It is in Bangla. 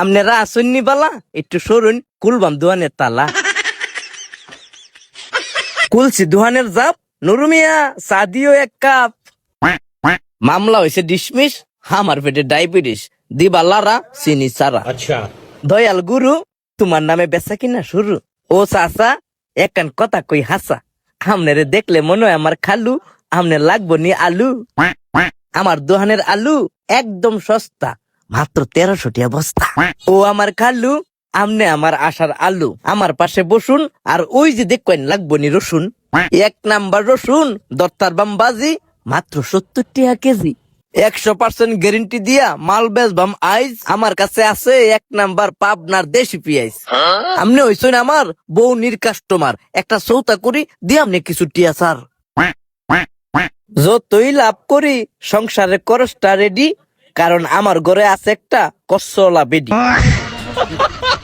আপনারা আসুননি বালা একটু সরুন কুলবাম দোয়ানের তালা। কুলছি দোয়ানের জাপ নুরুমিয়া সাদিও এক কাপ। মামলা হয়েছে ডিসমিস আমার পেটে ডায়াবেটিস দিবা লারা চিনি সারা। আচ্ছা। দয়াল গুরু তোমার নামে বেচা কিনা শুরু। ও চাচা একান কথা কই হাসা। আমনেরে দেখলে মনে হয় আমার খালু আমনে লাগবো নি আলু। আমার দোহানের আলু একদম সস্তা। মাত্র তেরোশো টিয়া বস্তা ও আমার খালু, আমনে আমার আশার আলু, আমার পাশে বসুন, আর ওই যে দেখবেন লাগবো নি রসুন। এক নাম্বার রসুন দত্তার বামবাজি মাত্র সত্তর টাকা কেজি। একশো পার্সেন্ট গ্যারেন্টি দিয়া মাল বেচবাম আইজ, আমার কাছে আছে এক নাম্বার পাবনার দেশি পিয়াইজ আমনে হইছেন আমার বৌনির কাস্টমার একটা সৌতা করি, দিয়ে আমনে কিছু টিয়া স্যার যতই লাভ করি সংসারে করসটা রেডি কারণ আমার ঘরে আছে একটা কসলা বেডি।